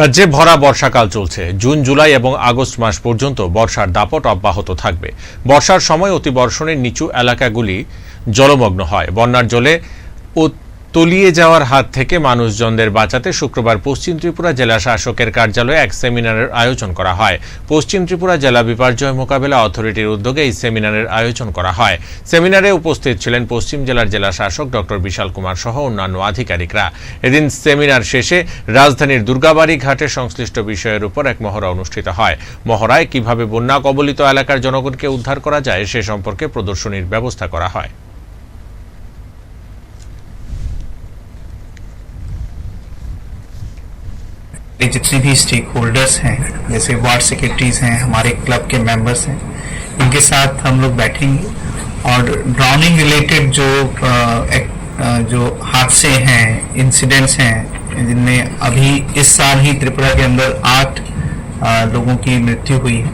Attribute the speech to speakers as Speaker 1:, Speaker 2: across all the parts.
Speaker 1: রাজ্যে ভরা বর্ষাকাল চলছে। জুন, জুলাই এবং আগস্ট মাস পর্যন্ত বর্ষার দাপট অব্যাহত থাকবে। বর্ষার সময় অতিবর্ষণের নিচু এলাকাগুলি জলমগ্ন হয়। বন্যার জলে তলিয়ে যাওয়ার হাত থেকে মানুষজনদের বাঁচাতে শুক্রবার পশ্চিম ত্রিপুরা জেলা শাসকের কার্যালয়ে এক সেমিনারের আয়োজন করা হয়। পশ্চিম ত্রিপুরা জেলা বিপর্যয় মোকাবেলা অথরিটির উদ্যোগে এই সেমিনারের আয়োজন করা হয়। সেমিনারে উপস্থিত ছিলেন পশ্চিম জেলার জেলা শাসক ডক্টর বিশাল কুমার সহ অন্যান্য আধিকারিকরা। এদিন সেমিনার শেষে রাজধানীর দুর্গাবাড়ি ঘাটে সংশ্লিষ্ট বিষয়ের উপর এক মহড়া অনুষ্ঠিত হয়। মহড়ায় কীভাবে বন্যা কবলিত এলাকার জনগণকে উদ্ধার করা যায় সে সম্পর্কে প্রদর্শনীর ব্যবস্থা করা হয়।
Speaker 2: जितने भी स्टेक होल्डर्स हैं जैसे वार्ड सेक्रेटरीज हैं हमारे क्लब के मेंबर्स हैं इनके साथ हम लोग बैठेंगे और ड्राउनिंग रिलेटेड जो अ, एक- अ, जो हादसे हैं इंसिडेंट्स हैं जिनमें अभी इस साल ही त्रिपुरा के अंदर आठ लोगों की मृत्यु हुई है।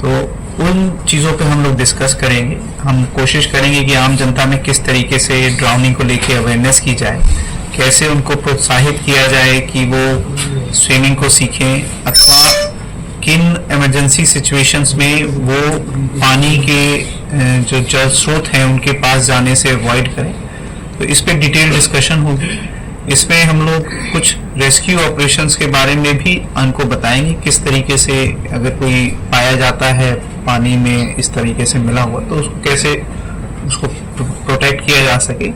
Speaker 2: तो उन चीज़ों पे हम लोग डिस्कस करेंगे। हम कोशिश करेंगे कि आम जनता में किस तरीके से ड्राउनिंग को लेके अवेयरनेस की जाए। कैसे उनको प्रोत्साहित किया जाए कि वो स्विमिंग को सीखें अथवा किन इमरजेंसी सिचुएशंस में वो पानी के जो जल स्रोत हैं उनके पास जाने से अवॉइड करें। तो इस पर डिटेल डिस्कशन होगी। इसमें हम लोग कुछ रेस्क्यू ऑपरेशंस के बारे में भी उनको बताएँगे, किस तरीके से अगर कोई पाया जाता है, पानी में इस तरीके से मिला हुआ तो उसको कैसे उसको प्रोटेक्ट किया जा सके।